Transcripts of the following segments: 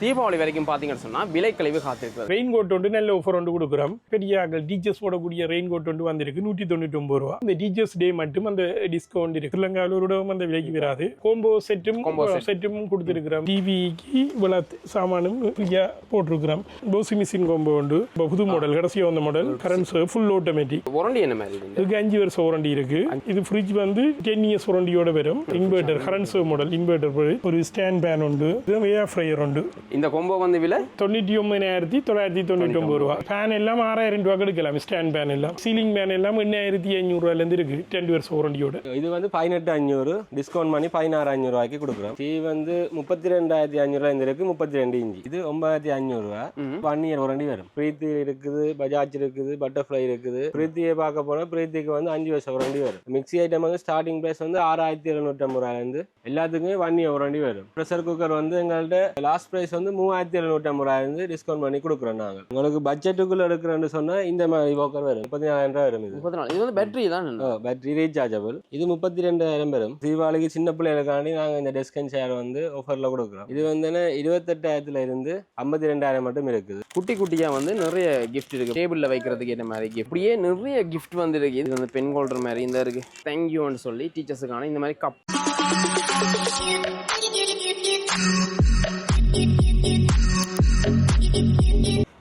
தீபாவளி வரைக்கும் பார்த்தீங்கன்னு சொன்னால் விலை கழிவு காத்திருக்கிறது. ரெயின் கோட் ஒன்று நல்ல ஆஃபர் ஒன்று கொடுக்குறோம். பெரிய ஆக்கள் டீச்சர்ஸ் போடக்கூடிய ரெயின் கோட் ஒன்று வந்திருக்கு நூற்றி தொண்ணூற்றி ஒன்பது ரூபா. இந்த டீச்சர்ஸ் டே மட்டும் அந்த டிஸ்கவுண்ட் இருக்கு. ஸ்ரீலங்காவில் ஒரு அந்த விலைக்கு வராது. கோம்போ செட்டும். செட்டும் கொடுத்துருக்கிறோம். டிவிக்கு இவ்வளவு சாமானும் ஃப்ரீயாக போட்டிருக்கிறோம். போசி மிஷின் கோம்போ உண்டு. இப்போ புது மாடல் கடைசியாக வந்த model current full automatic warranty என்ன மாதிரி இது இதுக்கு அஞ்சு வருஷம் வாரண்டி இருக்கு. இது ஃப்ரிட்ஜ் வந்து டென் இயர்ஸ் வாரண்டியோட வரும். இன்வெர்டர் கரண்ட் மாடல் இன்வெர்டர் ஒரு ஸ்டாண்ட் பேன் உண்டு. ஏர் ஃப்ரையர் உண்டு. இந்த கொம்போ வந்து விலை? தொண்ணூற்றி ஒன்பதாயிரத்தி தொள்ளாயிரத்தி தொண்ணூற்றி ஒன்பது ரூபா. ஃபேன் எல்லாம் ஆறாயிரம் ரூபா எடுக்கலாம். ஸ்டாண்ட் ஃபேன் எல்லாம். சீலிங் ஃபேன் எல்லாம் எண்ணாயிரத்தி ஐநூறுரூவாலேருந்து இருக்கு. ரெண்டு வருஷம் வாரண்டியோட இது வந்து பதினெட்டு அஞ்சூறு டிஸ்கவுண்ட் பண்ணி பதினாறு அஞ்சூறு ரூபாய்க்கு கொடுக்குறோம். டிவி வந்து முப்பத்தி ரெண்டாயிரத்தி அஞ்சூறுவா இந்த இருக்கு. முப்பத்தி ரெண்டு இன்ச்சு. இது ஒன்பதாயிரத்தி அஞ்சூறுவா ஒன் இயர் வாரண்டி வரும். பிரீத்தி இருக்குது பஜாஜ் இருக்குது பட்டர்ஃப்ளை இருக்குது. பிரீத்தியை பார்க்க போனா பிரீத்திக்கு வந்து அஞ்சு வருஷம் வாரண்டி வரும். மிக்ஸி ஐட்டம் வந்து ஸ்டார்டிங் பிரைஸ் வந்து ஆறாயிரத்தி எழுநூற்றம்பது ரூபாயிலேருந்து எல்லாத்துக்குமே ஒன் இயர் வாரண்டி வரும். ப்ரெஷர் குக்கர் வந்து எங்கள்கிட்ட லாஸ்ட் பிரைஸ் வந்து மூவாயிரத்தி எழுநூற்றம்பது ரூபாயிலேருந்து டிஸ்கவுண்ட் பண்ணி கொடுக்குறோம் நாங்கள். உங்களுக்கு பட்ஜெட்டுக்குள்ள எடுக்கிறோன்னு சொன்னா இந்த மாதிரி குக்கர் வரும். முப்பத்தி நாலாயிரம் ரூபா வரும் இது. முப்பத்தி நாலு. இது வந்து பேட்டரி தான் பேட்டரி ரீசார்ஜபிள் இது முப்பத்தி ரெண்டாயிரம் வரும். தீபாவளிக்கு சின்ன பிள்ளைகளுக்காண்டி நாங்கள் இந்த டெஸ்க் அண்ட் சேர் வந்து ஆஃபரில் கொடுக்குறோம். இது வந்து இருபத்தெட்டாயிரத்துல இருந்து ஐம்பத்தி ரெண்டாயிரம் மட்டும் இருக்குது. குட்டி குட்டியாக வந்து நிறைய கிஃப்ட் இருக்கு. டேபிளில் வைக்கிறதுக்கு ஏற்ற மாதிரி. இப்படியே நிறைய கிஃப்ட் வந்து இருக்கு. இது வந்து பென் ஹோல்டர் மாதிரி இந்த இருக்கு. தேங்க்யூன்னு சொல்லி டீச்சர்ஸுக்கான இந்த மாதிரி கப்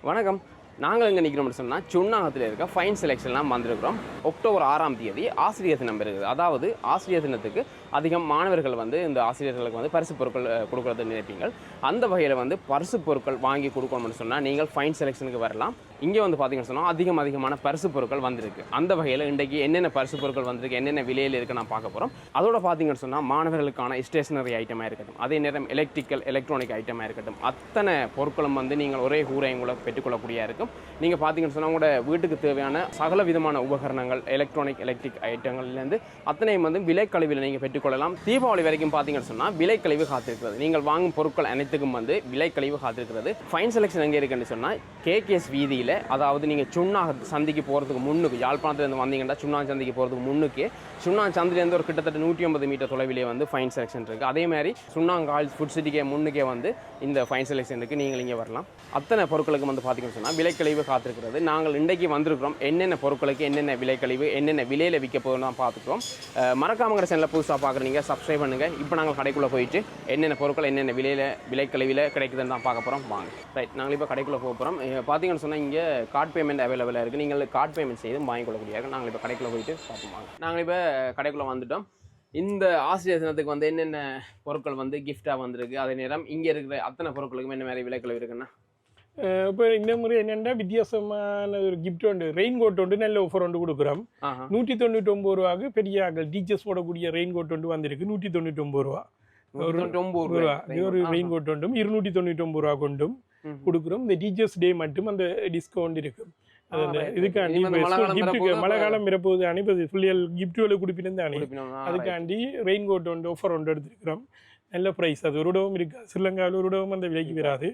வணக்கம். நாங்கள் எங்கே நிற்கிறோம் சொன்னால் சுண்ணாகத்தில் இருக்க ஃபைன் செலெக்ஷன்லாம் வந்திருக்கிறோம். அக்டோபர் ஆறாம் தேதி ஆசிரியர் தினம் இருக்குது. அதாவது ஆசிரியர் தினத்துக்கு அதிகம் மாணவர்கள் வந்து இந்த ஆசிரியர்களுக்கு வந்து பரிசு பொருட்கள் அஹ், கொடுக்கறது நினைப்பீங்க அந்த வகையில் வந்து பரிசு பொருட்கள் வாங்கி கொடுக்கணும்னு சொன்னால் நீங்கள் ஃபைன் செலெக்ஷனுக்கு வரலாம். இங்கே வந்து பார்த்தீங்கன்னு சொன்னால் அதிகம் அதிகமான பரிசு பொருட்கள் வந்திருக்கு. அந்த வகையில் இன்றைக்கு என்னென்ன பரிசு பொருட்கள் வந்திருக்கு என்னென்ன விலையில் இருக்குது நான் பார்க்க போகிறோம் அதோட பார்த்தீங்கன்னு சொன்னால் மாணவர்களுக்கான ஸ்டேஷனரி ஐட்டமாக இருக்கட்டும் அதே நேரம் எலக்ட்ரிக்கல் எலக்ட்ரானிக் ஐட்டமாக இருக்கட்டும் அத்தனை பொருட்களும் வந்து நீங்கள் ஒரே ஊரையங்களை பெற்றுக்கொள்ளக்கூடிய இருக்கும். நீங்கள் பார்த்தீங்கன்னு சொன்னால் உங்களோட வீட்டுக்கு தேவையான சகல விதமான உபகரணங்கள் எலக்ட்ரானிக் எலக்ட்ரிக் ஐட்டங்கள்லேருந்து அத்தனையும் வந்து விலைக்கழிவில் நீங்கள் பெற்றுக்கொள்ளலாம். தீபாவளி வரைக்கும் பார்த்தீங்கன்னு சொன்னால் விலைக்கழிவு காத்திருக்கிறது. நீங்கள் வாங்கும் பொருட்கள் அனைத்துக்கும் வந்து விலைக்கழிவு காத்திருக்கிறது. ஃபைன் செலெக்ஷன் எங்கே இருக்குன்னு சொன்னால் கேகேஎஸ் வீதியில் அதாவது நீங்கள் சுண்ணா சந்திக்கு போகிறதுக்கு முன்னுக்கு யாழ்ப்பாணத்துலேருந்து வந்தீங்கன்னா சுண்ணா சந்திக்கு போகிறதுக்கு முன்னுக்கு சுண்ணா சந்திலேருந்து ஒரு கிட்டத்தட்ட நூற்றி ஐம்பது மீட்டர் தொலைவிலே வந்து ஃபைன் செலெக்ஷன் இருக்குது அதே மாதிரி சுண்ணாங்கால் ஃபுட் சிட்டிக்கே முன்னுக்கே வந்து இந்த ஃபைன் செலெக்ஷன் இருக்குது நீங்கள் இங்கே வரலாம். அத்தனை பொருட்களுக்கு வந்து பார்த்தீங்கன்னு சொன்னால் விலைக்கழிவு காத்திருக்கிறது. நாங்கள் இன்றைக்கு வந்திருக்கிறோம். என்னென்ன பொருட்களுக்கு என்னென்ன விலைக்கழிவு என்னென்ன விலையில் விற்க போகுதுன்னு தான் பார்த்துக்கிறோம். மறக்காமங்கிற சேனலில் புதுசாக பார்க்குறீங்க சப்ஸ்கிரைப் பண்ணுங்கள் இப்போ நாங்கள் கடைக்குள்ளே போயிட்டு என்னென்ன பொருட்கள் என்னென்ன விலையில் விலைக்கழிவில் கிடைக்குதுன்னு தான் பார்க்க போகிறோம் வாங்க. ரைட் நாங்கள் இப்போ கடைக்குள்ளே போக போகிறோம் பார்த்தீங்கன்னு சொன்னால் இங்கே கார்ட் பேமெண்ட் அவைலபிளாக இருக்குது நீங்கள் கார்ட் பேமெண்ட் செய்து வாங்கிக் கொள்ளக்கூடிய நாங்கள் இப்போ கடைக்குள்ளே போயிட்டு பார்ப்போம் வாங்க. நாங்கள் இப்போ கடைக்குள்ளே வந்துட்டோம். இந்த ஆசிரியர் தினத்துக்கு வந்து என்னென்ன பொருட்கள் வந்து கிஃப்டாக வந்திருக்கு? அதே நேரம் இங்கே இருக்கிற அத்தனை பொருட்களுக்கும் என்ன மாதிரி விலைக்கழிவு இருக்குன்னா? இப்போ இந்த முறை என்னென்னா வித்தியாசமான ஒரு கிஃப்ட் உண்டு. ரெயின் கோட் ஒன்று நல்ல ஆஃபர் ஒன்று கொடுக்குறோம். நூற்றி தொண்ணூற்றி ஒம்பது ரூபாக்கு பெரிய ஆக்கள் டீச்சர்ஸ் போடக்கூடிய ரெயின் கோட் ஒன்று வந்திருக்கு. நூற்றி தொண்ணூற்றி ஒம்பது ரூபா. ஒரு ரெயின் கோட் ஒன்றும் இருநூற்றி தொண்ணூற்றி ஒம்பது ரூபா கொண்டும் கொடுக்குறோம். இந்த டீச்சர்ஸ் டே மட்டும் அந்த டிஸ்கவுண்ட் இருக்கு. அது அந்த ஆ, right, இதுக்காண்டி மழை காலம் வரப்போகுது அனுப்பது ஃபுல்லியல் கிஃப்ட்டுகளை கொடுப்பினு right. அதுக்காண்டி ரெயின் கோட் ஒன்று ஆஃபர் ஒன்று எடுத்துருக்கிறோம். நல்ல ப்ரைஸ் அது ஒரு இடமும் இருக்கு? ஸ்ரீலங்காவில் ஒரு இடமும் அந்த விலைக்கு வராது.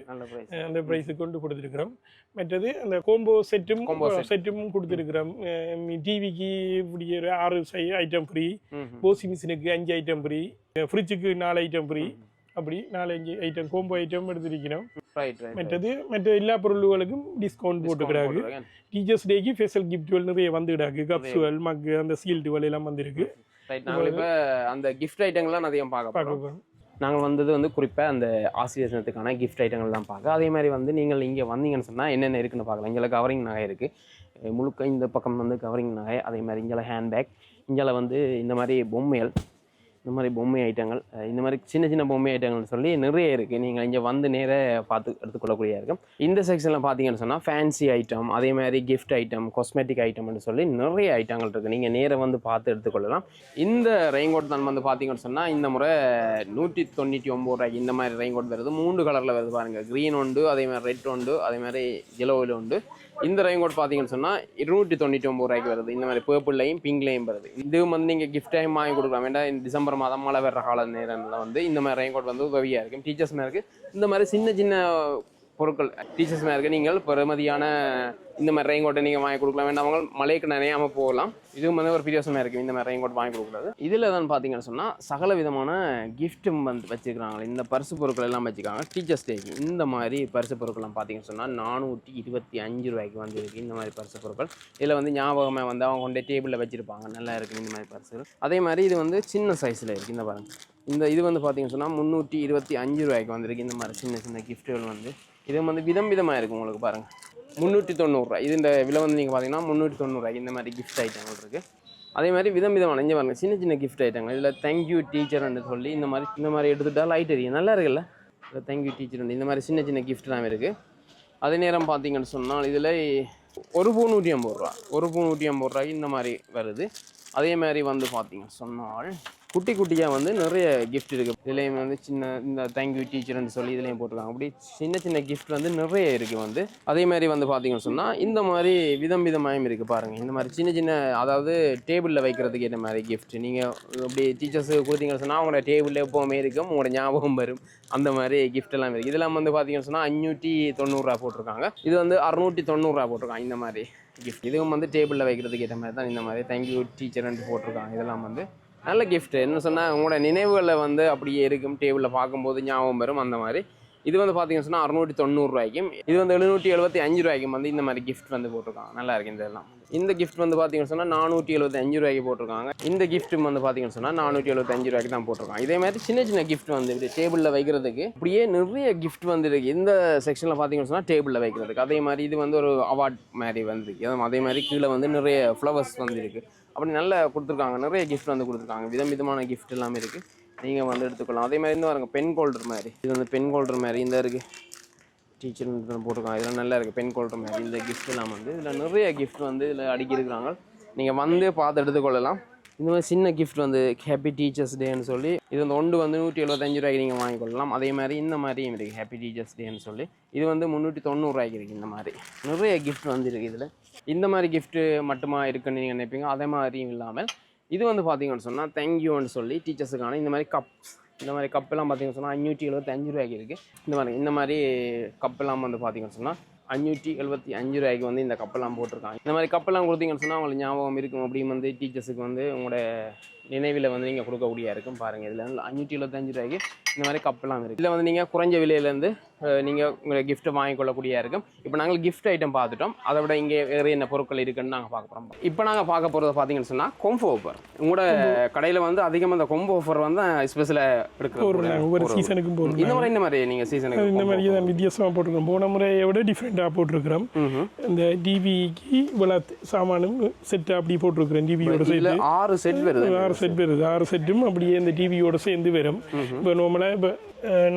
அந்த ப்ரைஸுக்கு கொண்டு கொடுத்துருக்குறோம். மற்றது அந்த கோம்போ செட்டும். செட்டும் கொடுத்துருக்குறோம். டிவிக்கு இப்படி ஒரு ஆறு ஐட்டம் ஃப்ரீ. வாஷிங் மிஷினுக்கு அஞ்சு ஐட்டம் ஃப்ரீ ஃப்ரிட்ஜுக்கு நாலு ஐட்டம் ஃப்ரீ அப்படி நாலு அஞ்சு ஐட்டம் கோம்போ ஐட்டம் எடுத்திருக்கிறோம். மற்றது மற்ற எல்லா பொருளுகளுக்கும் டிஸ்கவுண்ட் போட்டுக்கிறாங்க. டீச்சர்ஸ் டேக்கு ஸ்பெஷல் கிஃப்ட்கள் நிறைய வந்துக்கிடாங்க கப்ஸுகள் மக்கு அந்த சீல்டுகள் எல்லாம் வந்திருக்கு. அந்த gift ஐட்டங்கள்லாம் அதிகம் பார்க்க. பார்க்க. நாங்கள் வந்தது வந்து குறிப்பாக அந்த ஆசிரியர் தினத்துக்கான கிஃப்ட் ஐட்டங்கள் தான் பார்க்க. அதே மாதிரி வந்து நீங்கள் இங்கே வந்தீங்கன்னு சொன்னால் என்னென்ன இருக்குன்னு பார்க்கலாம். இங்கே கவரிங் நகை இருக்குது முழுக்க இந்த பக்கம் வந்து கவரிங் நகை அதே மாதிரி இங்கே ஹேண்ட்பேக் இங்கே வந்து இந்த மாதிரி பொம்மைகள் இந்த மாதிரி பொம்மை ஐட்டங்கள் இந்த மாதிரி சின்ன சின்ன பொம்மை ஐட்டங்கள்னு சொல்லி நிறைய இருக்குது நீங்கள் இங்கே வந்து நேர பார்த்து எடுத்துக்கொள்ளக்கூடிய இருக்கும் இந்த செக்ஷனில் பார்த்தீங்கன்னு சொன்னால் ஃபேன்சி ஐட்டம் அதே மாதிரி கிஃப்ட் ஐட்டம் காஸ்மெட்டிக் ஐட்டம்னு சொல்லி நிறைய ஐட்டங்கள் இருக்குது நீங்கள் நேராக வந்து பார்த்து எடுத்துக்கொள்ளலாம். இந்த ரெயின்கோட் தான் வந்து பார்த்தீங்கன்னு சொன்னால் இந்த முறை நூற்றி தொண்ணூற்றி ஒம்பது ரூபாய்க்கு இந்த மாதிரி ரெயின்கோட் வருது. மூன்று கலரில் வருது பாருங்கள் க்ரீன் உண்டு அதே மாதிரி ரெட் உண்டு அதே மாதிரி yellow-ல உண்டு. இந்த ரெயின்கோட் பார்த்தீங்கன்னு சொன்னால் இருநூற்றி தொண்ணூற்றி ஒம்பது ரூபாய்க்கு வருது. இந்த மாதிரி பேர்பிள்லையும் பிங்க்லையும் வருது. இது வந்து நீங்கள் கிஃப்ட் டைம் வாங்கி கொடுக்கலாம். வேண்டாம் டிசம்பர் மாதம் மழை வர்ற கால நேரங்களில் வந்து இந்த மாதிரி ரெயின்கோட் வந்து உதவியாக இருக்கும். டீச்சர்ஸ் இருக்குது இந்த மாதிரி சின்ன சின்ன பொருட்கள் டீச்சர்ஸ் இருக்க நீங்கள் பெருமதியான இந்த மாதிரி ரெயின் கோட்டை நீங்கள் வாங்கி கொடுக்கலாம். வேண்டாம் மழைக்கு நனையாமல் போகலாம். இதுவும் வந்து ஒரு பிரியோசமாக இருக்குது இந்த மாதிரி ரெயின் கோட் வாங்கி கொடுக்குறது. இதில் தான் பார்த்தீங்கன்னு சொன்னால் சகல விதமான கிஃப்ட்டும் வந்து வச்சுருக்காங்க. இந்த பரிசு பொருட்கள் எல்லாம் வச்சுருக்காங்க. டீச்சர்ஸ் டேக்கு இந்த மாதிரி பரிசு பொருட்கள்லாம் பார்த்தீங்கன்னு சொன்னால் நானூற்றி இருபத்தி அஞ்சு ரூபாய்க்கு வந்து இருக்குது இந்த மாதிரி பரிசு பொருட்கள். இதில் வந்து ஞாபகமாக வந்து அவங்க கொண்டே டேபிளில் வச்சுருப்பாங்க. நல்லா இருக்குது இந்த மாதிரி பரிசுகள். அதே மாதிரி இது வந்து சின்ன சைஸில் இருக்குது இந்த பாருங்கள் இந்த இது வந்து பார்த்தீங்கன்னு சொன்னால் முந்நூற்றி இருபத்தி அஞ்சு ரூபாய்க்கு வந்திருக்கு. இந்த மாதிரி சின்ன சின்ன கிஃப்ட்டுகள் வந்து. இது வந்து விதம் விதமாக இருக்குது உங்களுக்கு பாருங்கள் முந்நூற்றி தொண்ணூறுரூவா இது இந்த விலை வந்து நீங்கள் பார்த்தீங்கன்னா முந்நூற்றி தொண்ணூறுரூவா இந்த மாதிரி கிஃப்ட் ஐட்டங்கள் இருக்குது அதே மாதிரி விதம் விதம் அணைஞ்சு பாருங்க. சின்ன சின்ன கிஃப்ட் ஐட்டங்கள் இதில் தேங்க்யூ டீச்சர்னு சொல்லி இந்த மாதிரி இந்த மாதிரி எடுத்துட்டா லைட் எரியும் நல்லா இருக்குல்ல? இல்லை தேங்க்யூ டீச்சர் இந்த மாதிரி சின்ன சின்ன கிஃப்ட்லாம் இருக்குது அதே நேரம் பார்த்தீங்கன்னு சொன்னால் இதில் ஒரு பூ நூற்றி ஐம்பது ரூபா ஒரு பூ நூற்றி ஐம்பது ரூபாய்க்கு இந்த மாதிரி வருது. அதே மாதிரி வந்து பார்த்தீங்க சொன்னால் குட்டி குட்டியாக வந்து நிறைய கிஃப்ட் இருக்குது இதுலேயும் வந்து சின்ன இந்த தேங்க்யூ டீச்சர்னு சொல்லி இதுலேயும் போட்டிருக்காங்க. அப்படி சின்ன சின்ன கிஃப்ட் வந்து நிறைய இருக்குது வந்து. அதே மாதிரி வந்து பார்த்தீங்கன்னு சொன்னால் இந்த மாதிரி விதம் விதமாயும் இருக்குது பாருங்கள் இந்த மாதிரி சின்ன சின்ன அதாவது டேபிளில் வைக்கிறதுக்கு ஏற்ற மாதிரி கிஃப்ட் நீங்கள் அப்படி டீச்சர்ஸுக்கு கொடுத்தீங்கன்னு சொன்னால் அவங்களோட டேபிளில் எப்போவுமே இருக்கும். உங்களோட ஞாபகம் வரும். அந்த மாதிரி கிஃப்ட் எல்லாம் இருக்குது இதெல்லாம் வந்து பார்த்தீங்கன்னு சொன்னால் அஞ்சூற்றி தொண்ணூறுரூவா போட்டிருக்காங்க. இது வந்து அறுநூற்றி தொண்ணூறுரூவா போட்டிருக்காங்க. இந்த மாதிரி. கிஃப்ட் இதுவும் வந்து டேபிளில் வைக்கிறதுக்கு ஏற்ற மாதிரி தான் இந்த மாதிரி தேங்க்யூ டீச்சர்ன்ட்டு போட்டிருக்காங்க. இதெல்லாம் வந்து நல்ல கிஃப்ட் என்ன சொன்னால் உங்களோட நினைவுகளை வந்து அப்படியே இருக்கும் டேபிளில் பார்க்கும்போது ஞாபகம் வரும் அந்த மாதிரி. இது வந்து பார்த்தீங்கன்னு சொன்னால் அறுநூற்றி தொண்ணூறுரூவாய்க்கும் இது வந்து எழுநூற்றி எழுபத்தி அஞ்சு ரூபாய்க்கும் வந்து இந்த மாதிரி கிஃப்ட் வந்து போட்டிருக்காங்க. நல்லா இருக்கு இந்த எல்லாம் இந்த கிஃப்ட் வந்து பார்த்தீங்கன்னு சொன்னால் நானூற்றி எழுபத்தி அஞ்சு ரூபாய்க்கு போட்டிருக்காங்க. இந்த கிஃப்ட் வந்து பார்த்தீங்கன்னு சொன்னால் நானூற்றி எழுபத்தி அஞ்சு ரூபாய்க்கு தான் போட்டிருக்காங்க. இதே மாதிரி சின்ன சின்ன கிஃப்ட் வந்து இப்படி டேபிளில் வைக்கிறதுக்கு அப்படியே நிறைய கிஃப்ட் வந்து இருக்குது இந்த செக்ஷனில் பார்த்தீங்கன்னு சொன்னால் டேபிளில் வைக்கிறதுக்கு. அதே மாதிரி இது வந்து ஒரு அவார்ட் மாதிரி வந்து அதே மாதிரி கீழே வந்து நிறைய ஃப்ளவர்ஸ் வந்து இருக்குது அப்படி நல்லா கொடுத்துருக்காங்க. நிறைய கிஃப்ட் வந்து கொடுத்துருக்காங்க. விதம் விதமான கிஃப்ட் எல்லாமே இருக்குது நீங்கள் வந்து எடுத்துக்கலாம். அதே மாதிரி இந்த பென் கோல்டர் மாதிரி. இது வந்து பென் கோல்டர் மாதிரி. இந்த இருக்குது டீச்சர் போட்டிருக்காங்க. இதெல்லாம் நல்லா இருக்குது பென் கோல்டர் மாதிரி. இந்த கிஃப்ட்லாம் வந்து இதில் நிறைய கிஃப்ட் வந்து இதில் அடிக்கிருக்கிறாங்க நீங்கள் வந்து பார்த்து எடுத்துக்கொள்ளலாம். இந்த மாதிரி சின்ன கிஃப்ட் வந்து ஹாப்பி டீச்சர்ஸ் டேன்னு சொல்லி இது வந்து ஒன்று வந்து நூற்றி எழுபத்தஞ்சு ரூபாய்க்கு நீங்கள் வாங்கிக்கொள்ளலாம். அதே மாதிரி இந்த மாதிரியும் இருக்குது ஹாப்பி டீச்சர்ஸ் டேன்னு சொல்லி. இது வந்து முந்நூற்றி தொண்ணூறுரூவாய்க்கு இருக்குது இந்த மாதிரி. நிறைய கிஃப்ட் வந்து இருக்குது இதில். இந்த மாதிரி கிஃப்ட்டு மட்டுமா இருக்குன்னு நீங்கள் நினைப்பீங்க? அதே மாதிரியும் இல்லாமல் இது வந்து பார்த்தீங்கன்னு சொன்னால் தேங்க்யூன்னு சொல்லி டீச்சர்ஸுக்கான இந்த மாதிரி கப்ஸ் இந்த மாதிரி கப்பெல்லாம் பார்த்தீங்கன்னு சொன்னால் அஞ்சூற்றி எழுபத்தி அஞ்சு ரூபாய்க்கு இருக்குது இந்த மாதிரி இந்த மாதிரி கப்பெல்லாம் வந்து பார்த்தீங்கன்னு சொன்னால் அஞ்சூற்றி எழுபத்தி அஞ்சு ரூபாய்க்கு வந்து இந்த கப்பெல்லாம் போட்டிருக்காங்க. இந்த மாதிரி கப்பெல்லாம் கொடுத்தீங்கன்னு சொன்னால் உங்களுக்கு ஞாபகம் இருக்கும். அப்படின்னு வந்து டீச்சர்ஸுக்கு வந்து உங்களோட நினைவில் வந்து நீங்கள் கொடுக்கக்கூடிய இருக்கும் பாருங்கள் இதில் அஞ்சூற்றி எழுபத்தஞ்சு ரூபாய்க்கு இந்த மாதிரி கப்பெல்லாம் இருக்குது இதில் வந்து நீங்கள் குறைஞ்ச விலையிலேருந்து நீங்கள் உங்களை கிஃப்ட்டை வாங்கிக்கொள்ளக்கூடிய இருக்கும். இப்போ நாங்கள் கிஃப்ட் ஐட்டம் பார்த்துட்டோம். அதை விட இங்கே வேறு என்ன பொருட்கள் இருக்குன்னு நாங்கள் பார்க்க போகிறோம் இப்போ நாங்கள் பார்க்க போகிறத பார்த்தீங்கன்னு சொன்னால் கொம்போ ஆஃபர் உங்களோட கடையில் வந்து அதிகமாக இந்த கொம்போ ஆஃபர் வந்து ஸ்பெஷலாக போடுறாங்க ஒவ்வொரு எடுக்கிற சீசனுக்கும் போடுறாங்க இந்த மாதிரி இந்த மாதிரி நீங்கள் சீசனுக்கு இந்த மாதிரி தான் வித்தியாசமாக போட்டிருக்கோம். போன முறையை விட டிஃப்ரெண்ட்டாக போட்டிருக்கிறோம். இந்த டிவிக்கு இவ்வளோ சாமானும் செட்டு அப்படி போட்டிருக்கிறேன் டிவியோட இதில் சேர்த்து. ஆறு செட் வருது ஆறு செட் வருது ஆறு செட்டும் அப்படியே இந்த டிவியோட சேர்ந்து வரும். இப்போ நார்மலாக இப்போ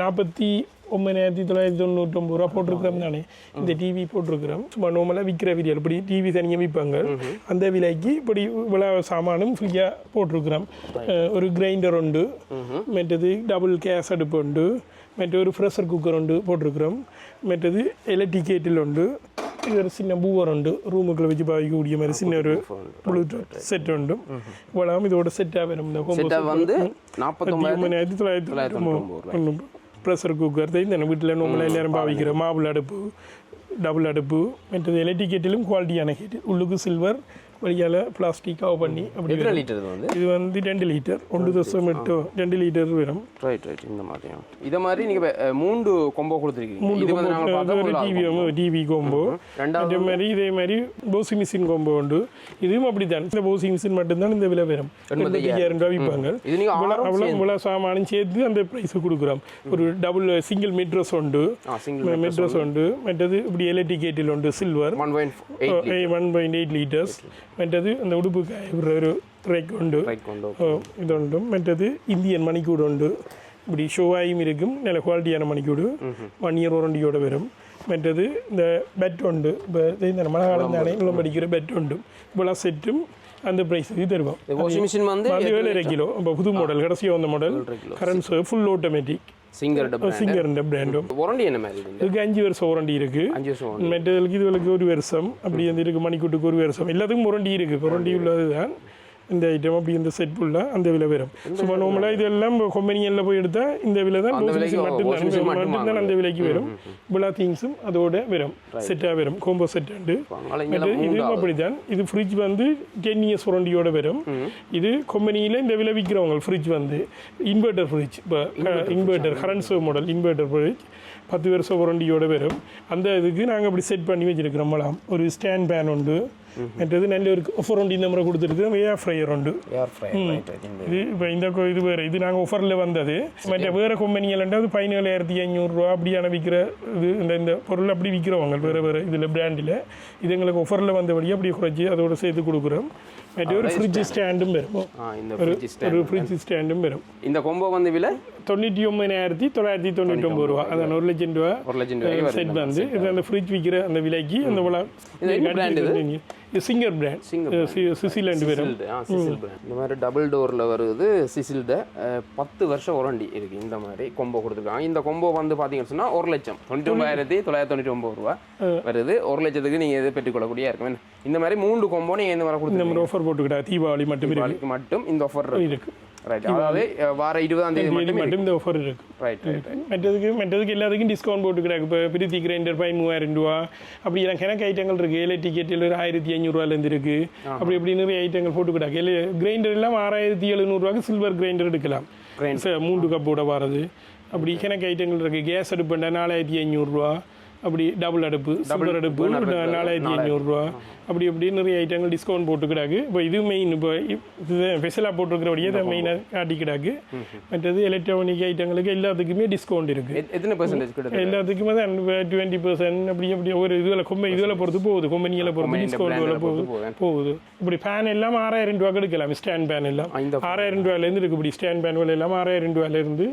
நாற்பத்தி ஒன்பதாயிரத்தி தொள்ளாயிரத்தி தொண்ணூற்றொம்பது ரூபா போட்டிருக்கிறோம் தானே இந்த டிவி போட்டிருக்கிறோம். சும்மா நார்மலாக விற்கிற விலை இப்படி டிவி தனியாக விற்பாங்க அந்த விலைக்கு இப்படி இவ்வளோ சாமானும் ஃப்ரீயாக போட்டிருக்கிறோம். ஒரு கிரைண்டர் உண்டு. மற்றது டபுள் கேஸ் அடுப்பு உண்டு. மற்ற ஒரு ப்ரெஷர் குக்கர் உண்டு போட்டிருக்கிறோம். மற்றது எலக்ட்ரிக் கேட்டில் உண்டு. இது ஒரு சின்ன பூவர் உண்டு. ரூமுக்குள்ள வச்சு பாவிக்கக்கூடிய மாதிரி சின்ன ஒரு ப்ளூடூத் செட் உண்டு. இவ்வளோ இதோட செட்டாக வரும். இந்த ஹோம் வந்து தொள்ளாயிரத்தி தொண்ணூற்றி ப்ரெஷர் குக்கர் இந்த வீட்டில் நம்மள எல்லாரும் பாவிக்கிற மாவுள் அடுப்பு டபுள் அடுப்பு மற்றது எலக்ட்ரிக் கேட்டிலும் குவாலிட்டியான ஹீட் உள்ளுக்கு சில்வர் வழியால் பிளாஸ்டிக் கவர் பண்ணி அப்படி எத்தனை. லிட்டர் இது வந்து? இது வந்து ரெண்டு லிட்டர் ஒன்று தசம் எட்டு ரெண்டு லிட்டர் வரும் ரைட் ரைட் இந்த மாதிரியும் இதை மாதிரி நீங்கள் மூன்று கொம்போ கொடுத்துருக்கீங்க. பார்த்தா ஒரு டிவி டிவி கோம்போ ரெண்டாவது மாதிரி இதே மாதிரி போசி மிஷின் கோம்போ உண்டு. இதுவும் அப்படித்தான். இந்த போசி மிஷின் மட்டும்தான் இந்த விலை வரும். எண்பத்தையாயிரம் ரூபாய் விற்பாங்க. அவ்வளோ இவ்வளோ சாமானும் சேர்த்து அந்த ப்ரைஸ் கொடுக்குறோம். ஒரு டபுள் சிங்கிள் மெட்ரஸ் உண்டு. மெட்ரஸ் உண்டு. மற்றது இப்படி எலக்ட்ரிக் கேட்டில் உண்டு silver one point eight one point eight litres right கொண்டு ஓ, இது உண்டு. மற்றது இந்தியன் மணிக்கூடு உண்டு. இப்படி ஷோவாயும் இருக்கும் நல்ல குவாலிட்டியான மணிக்கூடு. ஒன் இயர் வாரண்டியோட வரும். மற்றது இந்த பெட் உண்டு. இப்போ இந்த மழை காலம் தானே இவ்வளோ படிக்கிற பெட் உண்டு. இவ்வளோ செட்டும் அந்த ப்ரைஸுக்கு தருவோம். வாஷிங் மிஷின் வந்து ஏழரை கிலோ. இப்போ புது மாடல் கடைசியாக வந்த model current full automatic Singer டப்பா சிங்கர்ன்ற பிராண்டும் வாரண்டி என்ன மாதிரி இது இதுக்கு அஞ்சு வருஷம் வாரண்டி இருக்கு அஞ்சு வருஷம். மெட்டலுக்கு இதுகளுக்கு ஒரு வருஷம் அப்படி வந்து இருக்கு மணிக்கூட்டுக்கு ஒரு வருஷம் எல்லாத்துக்கும் வாரண்டி இருக்கு வாரண்டி உள்ளது தான் இந்த ஐட்டம் அப்படி இந்த செட் ஃபுல்லாக அந்த விலை வரும். சும்மா நார்மலாக இதெல்லாம் கொம்பனியில் போய் எடுத்தால் இந்த விலை தான் மட்டும்தான் மட்டும் மட்டும்தான் அந்த விலைக்கு வரும். இவ்வளோ திங்ஸும் அதோட வரும். செட்டாக வரும். கோம்போ செட் உண்டு. மற்ற இதுவும் அப்படிதான் இது ஃப்ரிட்ஜ் வந்து டென் இயர்ஸ் வாரண்டியோட வரும். இது கம்பெனியில் இந்த விலை விற்கிறவங்க ஃப்ரிட்ஜ் வந்து இன்வெர்டர் ஃப்ரிட்ஜ் இப்போ inverter current save model inverter fridge பத்து வருஷம் வாரண்டியோட வரும். அந்த இதுக்கு நாங்கள் அப்படி செட் பண்ணி வச்சிருக்கிறோம் ஒரு ஸ்டாண்ட் பேன் உண்டு. மற்றது நல்ல ஒரு ஆஃபர் உண்டு இந்த முறை கொடுத்துருக்கோம் ஏர் ஃப்ரையர் உண்டு. இது இப்போ இந்த இது வேறு இது நாங்கள் ஆஃபரில் வந்தது. மற்ற வேறு கம்பெனிகள்ன்றது பதினேழாயிரத்தி ஐநூறுரூவா அப்படியான விற்கிற இது இந்த இந்த பொருள் அப்படி விற்கிறவங்க வேறு வேறு இதில் பிராண்டில் இது எங்களுக்கு ஆஃபரில் வந்தபடியே அப்படி குறைச்சி அதோட சேர்த்து கொடுக்குறோம். ஸ்டாண்டும் வரும். ஆ இந்த ஸ்டாண்ட் ஒரு ஃப்ரிட்ஜ் ஸ்டாண்டும் வரும். இந்த கொம்போ வந்து விலை? தொண்ணூற்றி ஒம்பதாயிரத்தி தொள்ளாயிரத்தி தொண்ணூற்றி ஒம்பது ரூபா அதான் ஒரு லட்சம் ரூபா ஒரு லட்சம் வருது. செட் வந்து. இது அந்த ஃப்ரிட்ஜ் விற்கிற அந்த விலைக்கு அந்த விலை இது இது? இது? சிங்கர் பிராண்ட் சிசில் brand. இந்த மாதிரி டபுள் டோரில் வருது சிசில்டு பத்து வருஷம் வாரண்டி இருக்கு இந்த மாதிரி கொம்போ கொடுத்துருக்காங்க. இந்த கொம்போ வந்து பார்த்தீங்கன்னு சொன்னால் ஒரு லட்சம். தொண்ணூற்றி ஒன்பதாயிரத்தி தொள்ளாயிரத்தி தொண்ணூற்றி ஒம்பது ரூபா வருது. ஒரு லட்சத்துக்கு நீங்கள் எது பெற்றுக்கொள்ளக்கூடிய இருக்கும்? இந்த மாதிரி மூன்று கொம்போ நீங்கள் இந்த மாதிரி மாதிரி ஆஃபர் போட்டுக்கிட்டா தீபாவளி மட்டும் தீபாவளிக்கு மட்டும் இந்த ஆஃபர் இருக்கு. ரைட் அதாவது வார இருபதாம் தேதி மட்டும் இந்த ஆஃபர் இருக்கு. ரைட் ரைட் மற்றதுக்கு மற்றதுக்கு எல்லாத்துக்கும் டிஸ்கவுண்ட் போட்டுக்கிறாங்க. இப்போ பிரீத்தி கிரைண்டர் பை மூவாயிரம் ரூபா. அப்படி எல்லாம் கணக்கு ஐட்டங்கள் இருக்கு. ஏழை டிக்கெட்டில் ஒரு ஆயிரத்தி ஐநூறுரூவாலேருந்து இருக்கு. அப்படி இப்படி நிறைய ஐட்டங்கள் போட்டுக்கிறாங்க. இல்லை கிரைண்டர் எல்லாம் ஆறாயிரத்தி எழுநூறுவாக்கு சில்வர் கிரைண்டர் எடுக்கலாம். மூன்று கப்போட வரது. அப்படி கணக்கு ஐட்டங்கள் இருக்கு. கேஸ் அடுப்புண்டா நாலாயிரத்தி ஐநூறுரூவா அப்படி டபுள் அடுப்பு சில்வர் அடுப்பு நாலாயிரத்தி ஐநூறுரூவா அப்படி இப்படி நிறைய ஐட்டங்கள் டிஸ்கவுண்ட் போட்டுக்கிறாங்க இப்போ இது மெயின் இப்போ இது ஸ்பெஷலாக போட்டிருக்கிறபடியே இதை மெயினாக காட்டிக்கிறாங்க மற்றது எலக்ட்ரானிக் ஐட்டங்களுக்கு எல்லாத்துக்குமே டிஸ்கவுண்ட் இருக்கு. எத்- எத்தனை பெர்சன்டேஜ் கிட்ட எல்லாத்துக்குமே தான் டுவெண்ட்டி பர்சன்ட் அப்படி அப்படி ஒரு இதுல கொம்பை இதுல பொறுத்து போகுது. கொம்பனியில் பொறுத்து டிஸ்கவுண்ட் போகுது. போகுது. இப்படி ஃபேன் எல்லாம் ஆறாயிரம் ரூபாய்க்கு எடுக்கலாம். ஸ்டாண்ட் ஃபேன் எல்லாம். ஆறாயிரம் ரூபாயிலேருந்து இருக்கு இப்படி ஸ்டாண்ட் ஃபேன் விலை எல்லாம் ஆறாயிரம் ரூபாயிலேருந்து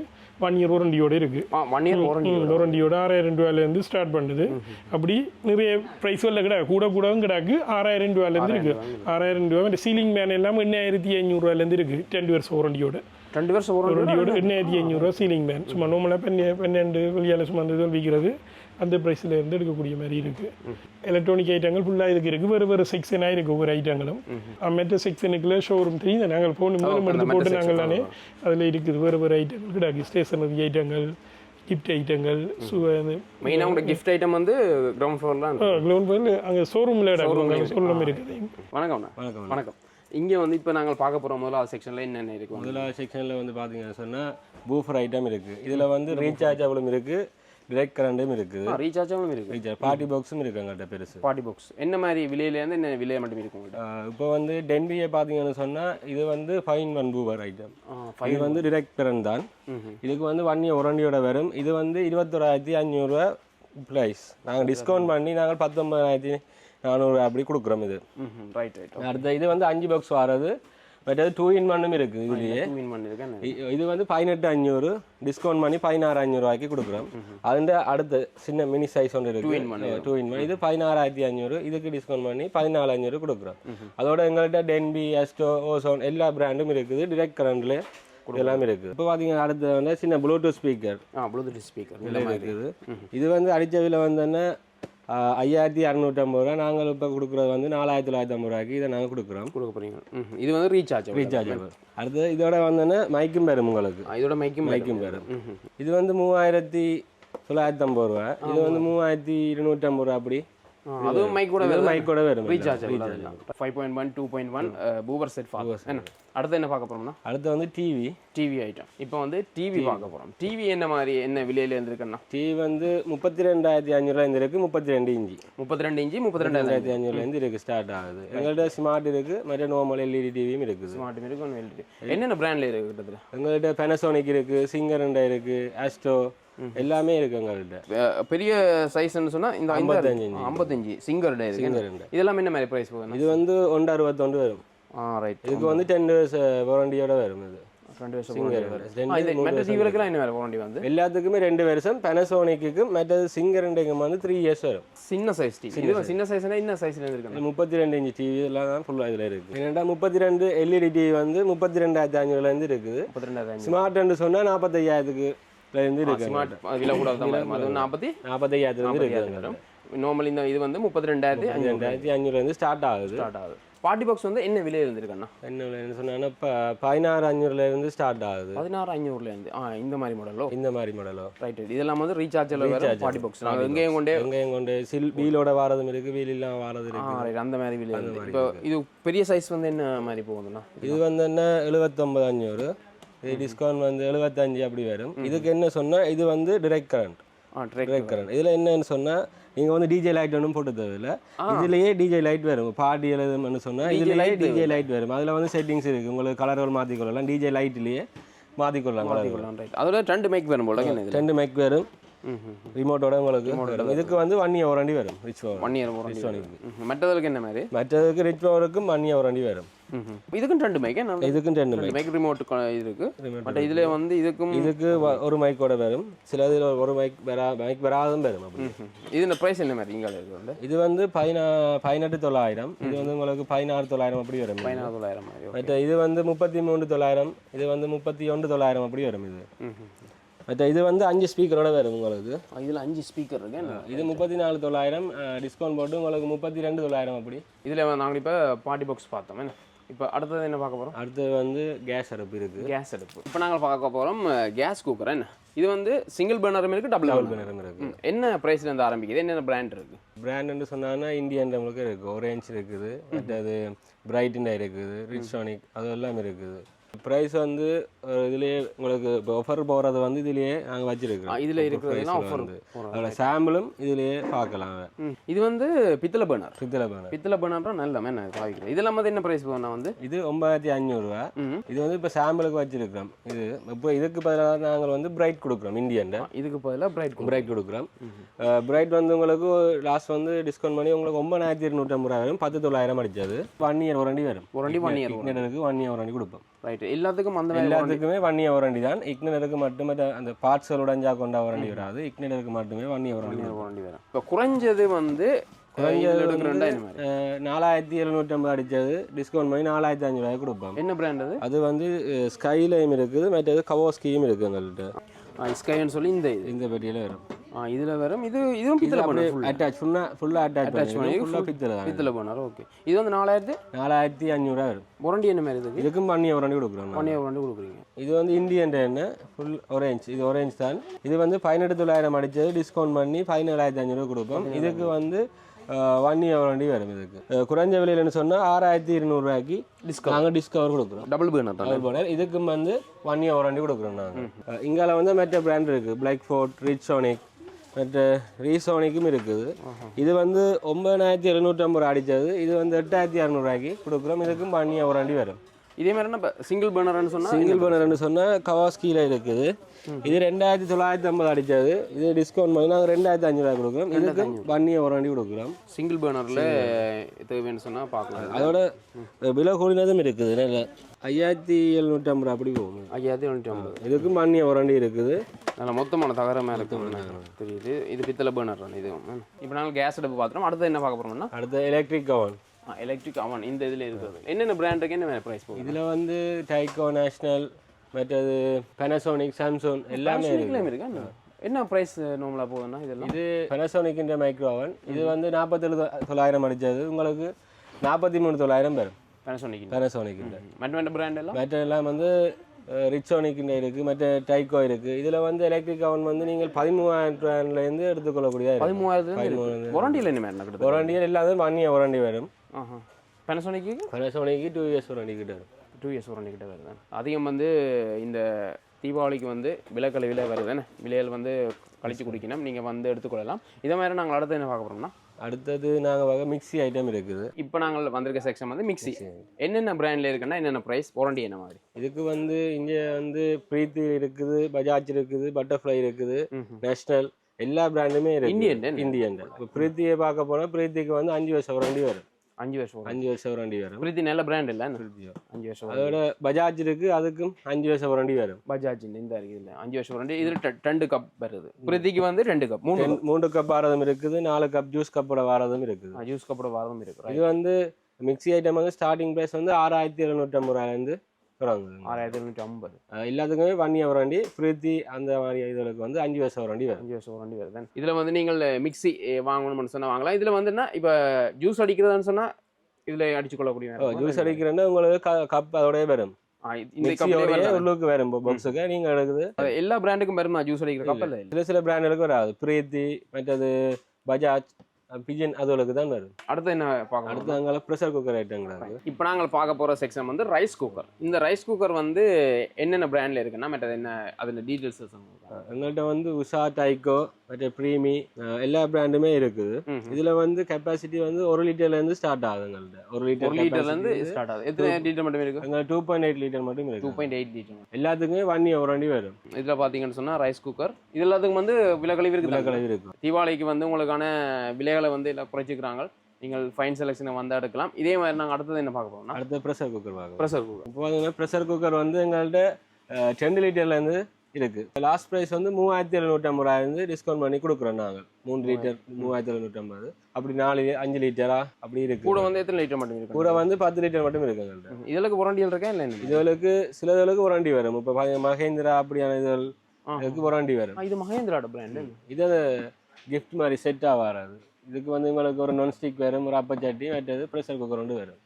ஒன் இயர் வாரண்டியோட இருக்கு. ஒன் இயர் வாரண்டி வாரண்டியோட ஆறாயிரம் ரூபாயிலேருந்து ஸ்டார்ட் பண்ணுது. அப்படி நிறைய ப்ரைஸ்களில் கிடாக்கு கூட கூடவும் கிடாக்கு ஆறாயிரம் ரூபாயிலேருந்து இருக்கு. ஆறாயிரம் ரூபாய் சீலிங் மேன் எல்லாம் எண்ணாயிரத்தி ஐநூறுரூவாயிலேருந்து இருக்கு ரெண்டு வருஷம் வாரண்டியோட ரெண்டு வருஷம் வாரண்டி வண்டியோட எண்ணாயிரத்தி ஐநூறுரூவா சீலிங் மேன் சும்மா நார்மலாக பெண்ணு பன்னெண்டு வெளியால் சும்மா அந்த விற்கிறது அந்த ப்ரைஸில் இருந்து எடுக்கக்கூடிய மாதிரி இருக்குது எலக்ட்ரானிக் ஐட்டங்கள் ஃபுல்லாக இதுக்கு இருக்குது வேறு வேறு செக்ஷனாக இருக்குது ஒவ்வொரு ஐட்டங்களும் மற்ற செக்ஷனுக்குள்ள ஷோரூம் தெரியும். நாங்கள் ஃபோன் மூலம் எடுத்து போட்டு நாங்கள் தானே அதில் இருக்குது. வேறு வேறு ஐட்டங்கள் கிடாக்கு ஸ்டேஷனரி ஐட்டங்கள் கிஃப்ட் ஐட்டங்கள் மெயினாக உங்களோட கிஃப்ட் ஐட்டம் வந்து கிரவுண்ட் ஃப்ளோர்லாம் க்ளோன் போய் அங்கே ஷோரூமில் ஷோரூம் இருக்குது வணக்கம்ண்ணா வணக்கம் வணக்கம் இங்கே வந்து இப்போ நாங்கள் பார்க்க போகிற முதலாவது செக்ஷனில் என்னென்ன இருக்கு? முதல்ல செக்ஷனில் வந்து பார்த்தீங்கன்னு சொன்னால் பூஃபர் ஐட்டம் இருக்குது இதில் வந்து ரீசார்ஜபிளும் இருக்குது டிரெக்ட் கரண்ட்டும் இருக்குது. ரீசார்ஜாகவும் இருக்கு. ரீசார்ஜ் பார்ட்டி பாக்ஸும் இருக்கு அங்கிட்ட பெருசு. பார்ட்டி பாக்ஸ் என்ன மாதிரி விலையிலேருந்து என்ன விலை மட்டும் இருக்கு உங்கள்கிட்ட இப்போ வந்து டென்பியை பார்த்தீங்கன்னு சொன்னால் இது வந்து ஃபைன் ஒன் பூவர் ஐட்டம் இது வந்து டிரெக்ட் கரண்ட் தான். இதுக்கு வந்து ஒன் இயர் ஒரண்டியோட வரும். இது வந்து இருபத்தொராயிரத்தி அஞ்சூறுரூவா ப்ரைஸ் நாங்கள் டிஸ்கவுண்ட் பண்ணி நாங்கள் பத்தொம்பதாயிரத்தி நானூறு அப்படி கொடுக்குறோம் இது. ரைட் ரைட் அடுத்த இது வந்து அஞ்சு பாக்ஸ் வர்றது பட் அது டூ இன் ஒன்னும் இருக்குது இதுலேயே. இது வந்து பதினெட்டு அஞ்சூறு டிஸ்கவுண்ட் பண்ணி பதினாறு அஞ்சூறுவாய்க்கு கொடுக்குறோம். அதுண்ட அடுத்த சின்ன மினி சைஸ் ஒன்று இருக்கு. டூ இன் ஒன் இது பதினாறாயிரத்தி அஞ்சூறு இதுக்கு டிஸ்கவுண்ட் பண்ணி பதினாலு அஞ்சூறு கொடுக்குறோம். அதோட எங்கள்கிட்ட டென்பி எஸ்டோ ஓசோன் எல்லா பிராண்டும் இருக்குது. டிரெக்ட் கரண்ட்ல எல்லாம் இருக்குது. இப்போ பார்த்தீங்கன்னா அடுத்து வந்து சின்ன ப்ளூடூத் ஸ்பீக்கர் ஆ ப்ளூடூத் ஸ்பீக்கர் மாதிரி. இருக்குது. இது வந்து அடிச்ச விலை வந்தோன்னே ஐயாயிரத்தி அறநூற்றம்பது ரூபா நாங்கள் இப்போ கொடுக்குறது வந்து நாலாயிரத்தி தொள்ளாயிரத்தி ஐம்பது ரூபாய்க்கு இதை நாங்கள் கொடுக்குறோம். கொடுக்க போறீங்க. ம் இது வந்து ரீசார்ஜ் ரீசார்ஜ் அடுத்து இதோட வந்தோன்னே மைக்கும் பெறும் உங்களுக்கு. இதோட மைக்கும் மைக்கும் பெறும் இது வந்து மூவாயிரத்தி தொள்ளாயிரத்தி ஐம்பது ரூபா. இது வந்து மூவாயிரத்தி இருநூற்றம்பது ரூபா அப்படி. அதுவும் மைக் கூட இது மைக் கூட வரும் recharge five point one two point one woofer set for என்ன? அடுத்து என்ன பார்க்க போறோம்னா? அடுத்து வந்து டிவி டிவி ஐட்டம் இப்போ வந்து டிவி பார்க்க போறோம். டிவி என்ன மாதிரி என்ன விலையில இருந்திருக்குன்னா? டிவி வந்து முப்பத்தி ரெண்டாயிரத்தி அஞ்சூறுலேருந்து இருக்குது முப்பத்தி ரெண்டு இன்ச்சு முப்பத்தி ரெண்டு இன்ச்சு. முப்பத்தி ரெண்டாயிரத்தி அஞ்சூறுலேருந்து இருக்குது ஸ்டார்ட் ஆகுது எங்கள்கிட்ட ஸ்மார்ட் இருக்குது மற்ற நார்மல் எல்இடி டிவியும் இருக்குது. ஸ்மார்ட் இருக்கு ஒன்று இருக்கு என்னென்ன பிராண்ட்ல இருக்கு கிட்டத்தட்ட? எங்கள்கிட்ட பெனசோனிக் இருக்குது சிங்கரண்டா இருக்குது ஆஸ்ட்ரோ எல்லாமே இருக்குது எங்கள்கிட்ட பெரிய சைஸ்ன்னு சொன்னா இந்த ஐம்பத்தஞ்சு. ஐம்பத்தஞ்சு. சிங்கர் டே இருக்கு. சிங்கரண்டா இதெல்லாம் என்ன மாதிரி பிரைஸ் போகுதுண்ணா? இது வந்து ஒன்று அறுபத்தொண்டு வரும். ஆ ரைட் இதுக்கு வந்து டென் டேஸ் வாரண்டியோட வரும் இது. ரெண்டு வருஷம் சிங்கர் எல்லாத்துக்குமே ரெண்டு வருஷம். பெனசோனிக்கு மற்றது சிங்கரண்டைக்கு வந்து த்ரீ இயர்ஸ் வரும். சின்ன சைஸ் டிவி சின்ன சைஸ்னா என்ன சைஸ்ல இருக்கு முப்பத்தி ரெண்டு இன்ச் டிவி எல்லாம் தான் ஃபுல்லாக இதில் இருக்குது முப்பத்தி ரெண்டு எல்இடி டிவி வந்து முப்பத்தி ரெண்டாயிரத்தி ஐநூறுலேருந்து இருக்குது. ரெண்டாயிரம் ஸ்மார்ட்னு சொன்னால் நாற்பத்தையாயிரத்துக்கு இருந்து இருக்கு ஸ்மார்ட் விலை அது நாற்பத்தி இருக்குது நார்மல் இந்த இது வந்து முப்பத்தி ரெண்டாயிரத்தி அஞ்சூறு ரெண்டாயிரத்தி அஞ்சூறுலேருந்து ஸ்டார்ட் ஆகுது. ஸ்டார்ட் ஆகுது. பார்ட்டி பாக்ஸ் வந்து என்ன விலையில் இருந்திருக்கண்ணா என்ன விலைன்னு சொன்னாங்கன்னா இப்போ பதினாறு அஞ்சூறுலேருந்து ஸ்டார்ட் ஆகுது. பதினாறு ஐநூறுலேருந்து ஆ இந்த மாதிரி மாடலோ இந்த மாதிரி மாடலோ ரைட் இதெல்லாம் வந்து ரீசார்ஜில் Rechargeable. பார்ட்டி பாக்ஸ் நாங்கள் எங்கேயும் கொண்டே எங்கேயும் கொண்டு சில் வீலோட வாரதும் இருக்கு வீல் இல்லாம வாரது ஆ இருக்கு. ரைட் அந்த மாதிரி விலை இப்போ இது பெரிய சைஸ் வந்து என்ன மாதிரி போகுதுண்ணா இது வந்து என்ன? எழுபத்தொம்பது அஞ்சூறு இது டிஸ்கவுண்ட் வந்து எழுபத்தஞ்சு அப்படி வரும். இதுக்கு என்ன சொன்னா இது வந்து டிரெக்ட் கரண்ட் டிரெக்ட் கரண்ட் இதுல என்னன்னு சொன்னா நீங்க வந்து டிஜே லைட் ஒன்றும் போட்டு தேவையில்ல. இதுலயே டிஜே லைட் வரும். பாடி எழுதும்னு சொன்னா DJ இதுலயே டிஜே லைட் வரும். அதுல வந்து செட்டிங்ஸ் இருக்கு. உங்களுக்கு கலர்கள் மாத்திக்கொள்ளலாம் டிஜே லைட்லயே colour. மாற்றிக்கொள்ளலாம் ரைட் அதோட ரெண்டு மேக் வரும் போல ரெண்டு மைக் வரும். ரிமோட்டோட உங்களுக்கு. இதுக்கு வந்து ஒன் இயர் வாரண்டி வரும். ரிச் ஒன் இயர் மற்றதுக்கு என்ன மாதிரி? மற்றதுக்கு ரிச் பவருக்கும் ஒன் இயர் வாரண்டி வரும். இதுக்கும் ரெண்டு மேக் இதுக்கும் ரெண்டு மைக் மேக் ரிமோட் இது இருக்கு. பட் இதுல வந்து இதுக்கும் இதுக்கு ஒரு மைக்கோட வரும். சில இதில் ஒரு மைக் வரா மைக் வராதும் வரும் அப்படி. இது ப்ரைஸ் என்ன மாதிரி? இங்கே இருக்கு வந்து? இது வந்து பதினா பதினெட்டு தொள்ளாயிரம். இது வந்து உங்களுக்கு பதினாறு தொள்ளாயிரம் அப்படி வரும். இது. பதினாறு தொள்ளாயிரம் மற்ற இது வந்து முப்பத்தி மூணு தொள்ளாயிரம். இது வந்து முப்பத்தி ஒன்று தொள்ளாயிரம் அப்படி வரும் இது. மற்ற இது வந்து அஞ்சு ஸ்பீக்கரோட வரும் உங்களுக்கு. இதுல அஞ்சு ஸ்பீக்கர் இருக்கு என்ன? இது முப்பத்தி நாலு தொள்ளாயிரம். டிஸ்கவுண்ட் போட்டு உங்களுக்கு முப்பத்தி ரெண்டு தொள்ளாயிரம் அப்படி. இதுல நாங்கள் இப்போ பார்ட்டி பாக்ஸ் பார்த்தோம் என்ன? இப்போ அடுத்தது என்ன பார்க்க போறோம்? அடுத்து வந்து கேஸ் அடுப்பு இருக்கு. கேஸ் அடுப்பு. இப்போ நாங்கள் பார்க்க போறோம் கேஸ் குக்கர் என்ன? இது வந்து சிங்கிள் பர்னரும் இருக்கு டபுள் டபுள் பர்னர் நேரம் இருக்கு. என்ன ப்ரைஸ்ல இருந்து ஆரம்பிக்குது? என்னென்ன பிராண்ட் இருக்கு? பிராண்ட்னு சொன்னாங்கன்னா இந்தியன் நம்மளுக்கு இருக்குது ஒரேஞ்ச் இருக்குது மற்றது பிரைட்டன் இருக்குது ரிச்சானிக் அது எல்லாம் இருக்குது. ப்ரைஸ் வந்து இதுலேயே உங்களுக்கு இப்போ ஆஃபர் போகிறது வந்து இதுலேயே நாங்கள் வச்சிருக்கோம் இதுல இருக்கிறதுலாம் ஆஃபர் அதோட சாம்பிளும் இதுலேயே பார்க்கலாம். இது வந்து பித்தளை பர்னர் பித்தளை பேனர் பித்தளை பர்னர்ன்றா நல்ல என்ன பாவிக்கிறேன் இதெல்லாம் வந்து என்ன ப்ரைஸ் போனா வந்து? இது ஒன்பதாயிரத்தி ம். இது வந்து இப்போ சாம்பிளுக்கு வச்சிருக்கிறோம். இது இப்போ இதுக்கு பதிலாக நாங்கள் வந்து பிரைட் கொடுக்குறோம் இந்தியன்ட இதுக்கு பதிலாக பிரைட் பிரைட் கொடுக்குறோம். பிரைட் வந்து உங்களுக்கு லாஸ்ட் வந்து டிஸ்கவுண்ட் பண்ணி உங்களுக்கு ஒன்பதாயிரத்தி இருநூற்றம்பது ரூபா வரும். பத்து தொள்ளாயிரம் அடிச்சது ஒன் இயர் வாரண்டி வரும். வாரண்டி ஒன் இயர் இக்னருக்கு ஒன் இயர் வாரண்டி கொடுப்போம். ரைட் எல்லாத்துக்கும் அந்த எல்லாத்துக்குமே ஒன் இயர் வாரண்டி தான் இக்னருக்கு மட்டுமே அந்த பார்ட்ஸ்கள் உடஞ்சா கொண்ட வாரண்டி வராது. இக்னருக்கு மட்டுமே ஒன் இயர் வாரண்டி வாரண்டி வரும். இப்போ குறைஞ்சது வந்து நாலாயிரத்தி எழுநூற்றம்பது அடிச்சது. டிஸ்கவுண்ட் பண்ணி நாலாயிரத்தி அஞ்சூறுவாய்க்கு கொடுப்போம். என்ன பிராண்ட் அது? அது வந்து ஸ்கைலையும் இருக்குது. மற்றது கவோஸ்கியும் இருக்குது எங்கள்கிட்ட ஸ்கைன்னு சொல்லி இந்த இந்த பெட்டியில் வரும். இதுல வரும் இது இதுவும் பித்தளை ஃபுல் அட்டாச் ஃபுல்லாக ஃபுல்லாக அட்டாச் பண்ணி பண்ணி ஃபுல்லாக பித்தளை தான். பித்தளை பர்னர் ஓகே இது வந்து நாலாயிரத்து நாலாயிரத்தி அஞ்சூறுவா வரும். வாரண்டி என்ன மாதிரி இதுக்கு இதுக்கும் இயர் வாரண்டி கொடுக்குறோம் இயர் வாரண்டி கொடுக்குறீங்க. இது வந்து இந்தியன் என்ன ஃபுல் ஒரேஞ்ச் இது ஒரேஞ்ச் தான். இது வந்து பதினெட்டு தொள்ளாயிரம் அடிச்சது. டிஸ்கவுண்ட் பண்ணி பதினேழாயிரத்தி அஞ்சூறு கொடுப்போம். இதுக்கு வந்து ஒன் இயர் வாரண்டி வரும் இதுக்கு. குறைஞ்ச விலையிலன்னு சொன்னால் ஆறாயிரத்தி இருநூறுவாய்க்கு டிஸ்கவுண்ட் நாங்கள் டிஸ்கவர் கொடுக்குறோம். டபுள் பர்னர் தான்? டபுள் போனர் இதுக்கும் வந்து ஒன் இயர் வாரண்டி கொடுக்குறோம் நாங்கள் இங்கால வந்து மற்ற பிராண்ட் இருக்குது பிளாக் ஃபோர்ட் ரிச்சோனிக் மற்ற ரீசோனிக்கும் இருக்குது. இது வந்து ஒன்பதாயிரத்தி எழுநூற்றம்பது ரூபா அடித்தது. இது வந்து எட்டாயிரத்தி இரநூறுவாய்க்கு கொடுக்குறோம். இதுக்கும் பண்ணி ஒரு வாரண்டி வரும். இதே மாதிரி நம்ம சிங்கிள் பர்னர்னு சொன்னா சிங்கிள் பர்னர்னு சொன்னால் கவாஸ்கியில் இருக்குது. இது ரெண்டாயிரத்தி தொள்ளாயிரத்தி ஐம்பது அடித்தது. இது டிஸ்கவுண்ட் பண்ணி நாங்கள் ரெண்டாயிரத்தி அஞ்சூறுவாய் கொடுக்குறோம். இதுக்கு ஒன் இயர் வாரண்டி கொடுக்குறோம். சிங்கிள் பர்னர்ல தேவைன்னு சொன்னா பார்க்கலாம். அதோட விலை கூடினதும் இருக்குது. நல்ல ஐயாயிரத்தி எழுநூற்றம்பது ரூபா அப்படி போகும் ஐயாயிரத்தி எழுநூற்றி ஐம்பது. இதுக்கும் ஒன் இயர் வாரண்டி இருக்குது. நல்ல மொத்தமான தகரமாக இருக்கு தெரியுது. இது பித்தளை பர்னர் தான் இது. இப்போ நாங்கள் கேஸ் அடுப்பு பார்த்துட்டோம் அடுத்து என்ன பார்க்க போறோம்னா? அடுத்த எலக்ட்ரிக் கவன் எலக்ட்ரிக் அவன் இந்த இதில் இருக்கிறது. என்னென்ன பிராண்டுக்கு என்ன ப்ரைஸ் போகுது? இதில் வந்து டைகோ நேஷனல் மற்றது பெனசோனிக் சாம்சங் எல்லாமே இருக்கா. என்ன? ப்ரைஸ் நார்மலாக போகுதுன்னா இதெல்லாம்? இது பெனசோனிக்கின்ற மைக்ரோ ஓவன் இது வந்து நாற்பத்தேழு தொள்ளாயிரம் அடித்தது உங்களுக்கு நாற்பத்தி மூணு தொள்ளாயிரம் வரும். பேனசோனிக் பெனசோனிக்கின்ற மற்ற மற்ற பிராண்ட் எல்லாம்? மற்ற எல்லாம் வந்து ரிச்சோனிக்கின்ற இருக்குது மற்ற டைகோ இருக்குது இதில் வந்து எலக்ட்ரிக் அவன் வந்து நீங்கள் பதிமூவாயிரம் ரூபாயிலேருந்து எடுத்துக்கொள்ளக்கூடிய பதிமூவாயிரத்துல வாரண்டியில் என்ன ஒரண்டியில் எல்லாத்தையும் ஒன் இயர் ஒரண்டி வரும். பேனசோனிக்கு பெனசோனிக்கு டூ இயர்ஸ் ஒரண்டி கிட்ட வரும். டூ இயர்ஸ் வாரண்டி கிட்ட வருது? அதிகம் வந்து இந்த தீபாவளிக்கு வந்து விலைக்கலை விலை வருதுன்னு விலையில் வந்து கழிச்சு குடிக்கணும். நீங்கள் வந்து எடுத்துக்கொள்ளலாம். இதே மாதிரி நாங்கள் அடுத்து என்ன பார்க்க போகிறோம்னா அடுத்தது நாங்கள் வகை மிக்ஸி ஐட்டம் இருக்குது. இப்போ நாங்கள் வந்திருக்க செக்ஷன் வந்து மிக்ஸி என்னென்ன பிராண்டில் இருக்குன்னா என்னென்ன ப்ரைஸ் வாரண்டி என்ன மாதிரி? இதுக்கு வந்து இங்கே வந்து பிரீத்தி இருக்குது பஜாஜ் இருக்குது பட்டர்ஃப்ளை இருக்குது. நேஷனல் எல்லா பிராண்டுமே இருக்கு இந்தியன்? இந்தியன் இப்போ பிரீத்தியை பார்க்க போனால் பிரீத்திக்கு வந்து அஞ்சு வருஷம் வண்டி வரும். அஞ்சு வருஷம். அஞ்சு வருஷம் வண்டி வரும் பிரீத்தி நல்ல பிராண்ட் இல்லை. அஞ்சு வருஷம். அதோட பஜாஜ் இருக்கு அதுக்கும் அஞ்சு வருஷம் வண்டி வரும் பஜாஜ் இந்த இருக்குது இல்லை. அஞ்சு வருஷம் வாரண்டி இதில் டெ- ரெண்டு கப் வருது. பிரீத்திக்கு வந்து ரெண்டு கப் மூணு மூணு கப் வாரதும் இருக்குது நாலு கப் ஜூஸ் கப்போட வாரதும் இருக்குது. ஜூஸ் கப்போட வாரதும் இருக்கு இது வந்து மிக்ஸி ஐட்டம் வந்து ஸ்டார்டிங் ப்ரைஸ் வந்து ஆறாயிரத்தி எழுநூற்றம்பது ரூபாயிலேருந்து ஆறாயிரத்தி எழுநூற்றி ஐம்பது. எல்லாத்துக்குமே ஒன் இயர் வண்டி பிரீத்தி அந்த மாதிரி இதுகளுக்கு வந்து அஞ்சு வருஷம் வண்டி வரும். அஞ்சு வருஷம் வாரண்டி வருது இதில் வந்து நீங்கள் மிக்ஸி வாங்கணும்னு சொன்னால் வாங்கலாம். இதில் வந்துன்னா இப்போ ஜூஸ் அடிக்கிறதுன்னு சொன்னால் இதில் அடிச்சு கொள்ளக்கூடிய ஜூஸ் அடிக்கிறேன்னா உங்களுக்கு கப் அதோடய வரும். உள்ளுக்கு வரும் பாக்ஸுக்கு எடுக்குது எல்லா பிராண்டுக்கும் வருமா ஜூஸ் அடிக்கிற கப்பல் இல்லை. சில சில பிராண்டுகளுக்கு வராது. பிரீத்தி மற்றது பஜாஜ் பிஜன் அதுகளுக்கு தான் வரும். அடுத்து என்ன பார்க்கணும் அடுத்து அங்கே ப்ரெஷர் குக்கர் ஐட்டங்கிறாங்க இப்போ நாங்கள் பார்க்க போகிற செக்ஷன் வந்து ரைஸ் குக்கர் இந்த ரைஸ் குக்கர் வந்து என்னென்ன பிராண்டில் இருக்குன்னா மற்றது என்ன அதில் டீட்டெயில்ஸ் எங்கள்கிட்ட வந்து உஷா டைக்கோ மற்ற ப்ரீமி எல்லா பிராண்டுமே இருக்குது. இதுல வந்து கெப்பாசிட்டி வந்து ஒரு லிட்டர்ல இருந்து ஸ்டார்ட் ஆகுது எங்கள்கிட்ட ஒரு லிட்டர் லிட்டர்லேருந்து ஸ்டார்ட் ஆகுது. எத்தனை லிட்டர் மட்டும் இருக்கு? எங்க டூ பாயிண்ட் எயிட் லிட்டர் மட்டும் டூ இருக்கு பாயிண்ட் எயிட் லிட்டர் எல்லாத்துக்குமே ஒன் இயர் வண்டி வரும். இதில் பார்த்தீங்கன்னு சொன்னால் ரைஸ் குக்கர் இது எல்லாத்துக்கும் வந்து விலகழிவு விலை இருக்குது கலவி இருக்கும் தீபாவளிக்கு வந்து உங்களுக்கான விலைகளை வந்து எல்லாம் குறைச்சிக்கிறாங்க. நீங்கள் ஃபைன் செலெக்ஷனை வந்து எடுக்கலாம். இதே மாதிரி நாங்கள் அடுத்தது என்ன பார்க்க போறோம்னா? அடுத்து ப்ரெஷர் குக்கர் பார்க்கலாம் ப்ரெஷர் குக்கர் இப்போ பார்த்தீங்கன்னா ப்ரெஷர் குக்கர் வந்து எங்கள்கிட்ட டென் லிட்டர்ல இருந்து இருக்கு லாஸ்ட் ப்ரைஸ் வந்து மூவாயிரத்தி எழுநூற்றம்பது ரூபாய் இருந்து டிஸ்கவுண்ட் பண்ணி கொடுக்குறோம் நாங்கள் மூணு லிட்டர் மூவாயிரத்தி எழுநூற்றம்பது. அப்படி நாலு அஞ்சு லிட்டரா அப்படி இருக்கு. கூட வந்து எத்தனை லிட்டர் மட்டும் இருக்கு? கூட வந்து பத்து லிட்டர் மட்டும் இருக்கு எங்கள்கிட்ட இதற்கு புரண்டியல் இருக்கா இல்லை என்ன? இதுகளுக்கு சிலதுகளுக்கு வாரண்டி வரும். இப்போ மகேந்திரா அப்படியான இதுகள். இதுக்கு வாரண்டி வரும். இது மகேந்திராட பிராண்டு இது கிஃப்ட் மாதிரி செட்டாக வராது. இதுக்கு வந்து உங்களுக்கு ஒரு நான் ஸ்டிக் வரும் ஒரு அப்பச்சட்டி மற்றது ப்ரெஷர் குக்கர் ஒன்று வரும்.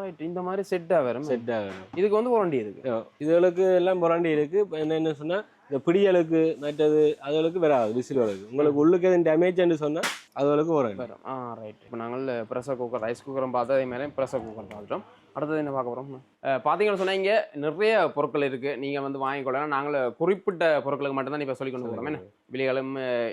ரைட் இந்த மாதிரி செட்டாக வரும். செட்டாக வரும். இதுக்கு வந்து வாரண்டி இருக்கு இதுகளுக்கு எல்லாம் புரண்டி இருக்கு. இப்போ என்னென்னு சொன்னா இந்த பிடிகளுக்கு மற்றது அதுகளுக்கு வராது விசில் வராது. உங்களுக்கு உள்ளுக்கு எதுவும் டேமேஜ்னு சொன்னால் அதுகளுக்கு வரும் வரும். ஆ ரைட் இப்போ நாங்கள் ப்ரெஷர் குக்கர் ரைஸ் குக்கரும் பார்த்தா அதே மாதிரி ப்ரெஷர் குக்கர் பார்த்துட்டோம். அடுத்தது என்ன பார்க்க போகிறோம் பார்த்தீங்கன்னு சொன்னால் இங்கே நிறைய பொருட்கள் இருக்குது நீங்கள் வந்து வாங்கிக்கொள்ளலாம். நாங்கள் குறிப்பிட்ட பொருட்களுக்கு மட்டும்தான் இப்போ சொல்லி கொண்டு போகிறோம் என்ன? விலைகளும்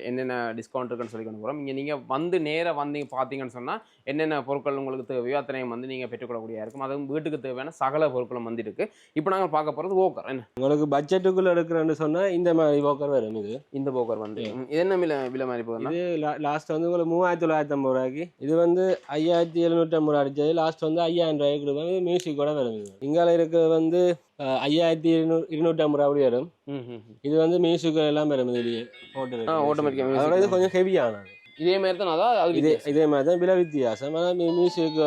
என்னென்ன டிஸ்கவுண்ட் இருக்குன்னு சொல்லி கொண்டு போகிறோம் இங்கே நீங்கள் வந்து நேராக வந்து பார்த்தீங்கன்னு சொன்னால் என்னென்ன பொருட்கள் உங்களுக்கு தேவையோ அத்தனையும் வந்து நீங்கள் பெற்றுக்கொள்ளக்கூடிய இருக்கும். அதுவும் வீட்டுக்கு தேவையான சகல பொருட்களும் வந்து இருக்கு. இப்போ நாங்கள் பார்க்க போகிறது ஓக்கர் என்ன? உங்களுக்கு பட்ஜெட்டுக்குள்ள எடுக்கிறேன்னு சொன்னா இந்த மாதிரி போக்கர் வரும் இது இந்த போக்கர் வந்து. இது என்ன விலை விலை மாதிரி போகுதுன்னா? இது லாஸ்ட் வந்து உங்களுக்கு மூவாயிரத்தி தொள்ளாயிரத்தி ஐம்பது ரூபாய்க்கு. இது வந்து ஐயாயிரத்தி எழுநூற்றி ஐம்பது ரூபா அடிச்சது. லாஸ்ட் வந்து ஐயாயிரம் ரூபாய்க்கு இது மியூசிக் கூட வரும் இது இங்கால இருக்கிறது வந்து ஐயாயிரத்தி இருநூறு இருநூற்றி ஐம்பது ரூபா அப்படி வரும். இது வந்து மியூசிக் எல்லாம் வரும் இதுலயே போட்டு ஆ, automatic music. அதோட இது கொஞ்சம் ஹெவியானது இதே மாதிரி தான்? அதான் அது இதே. இதே மாதிரி தான் விலை வித்தியாசம். ஆனால் மியூசிக்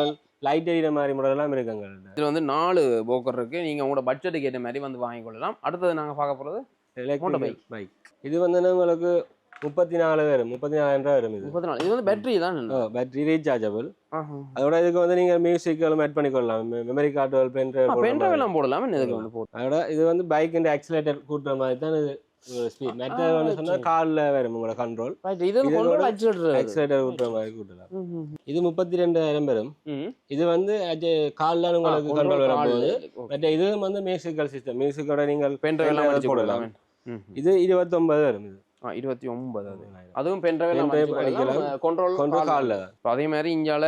லைட் எரியிற மாதிரி மாடலாம் இருக்காங்க இதுல வந்து நாலு போக்கர் இருக்கு. நீங்க உங்களோட பட்ஜெட்டுக்கு ஏற்ற மாதிரி வந்து வாங்கிக்கொள்ளலாம் அடுத்தது நாங்க பார்க்க போறது எலக்ட்ரிக் பைக் இது வந்து உங்களுக்கு முப்பத்தி நாலு வரும். முப்பத்தி நாலாயிரம் ரூபா வரும் இது. முப்பத்தி நாலு இது வந்து பேட்டரி தான். பேட்டரி ரீசார்ஜபிள் அதோட இதுக்கு வந்து நீங்க மியூசிக்கலும் add பண்ணிக்கொள்ளலாம். Memory card pen pen drive எல்லாம் போடலாம். இதுக்கு வந்து போட்டு. அதோட இது வந்து பைக் அண்ட் ஆக்சிலேட்டர் கூட்டுற மாதிரி தான் இது ஸ்பீட் ஆ, வந்து. சொன்னா கார்ல வரும் உங்களோட கண்ட்ரோல் இது வந்து இதோட கொண்டு ஆக்சிலேட்டர் ஆக்சிலேட்டர் கூட்டுற மாதிரி கூட்டலாம். இது முப்பத்தி ரெண்டாயிரம் வரும் இது வந்து கால்ல உங்களுக்கு கண்ட்ரோல் வர போகுது மற்ற இது வந்து மியூசிக்கல் சிஸ்டம் மியூசிக்கோட நீங்கள் பென் டிரைவ் போடலாம். இது இருபத்தொன்பது வரும் இது. இருபத்தி ஒன்பது அது. அதுவும் பென் டிரைவ் Pen எல்லாம் drive அடிக்கலாம் அடிக்கலாம். கண்ட்ரோல் கொண்டு கால்ல. அதே மாதிரி இங்கால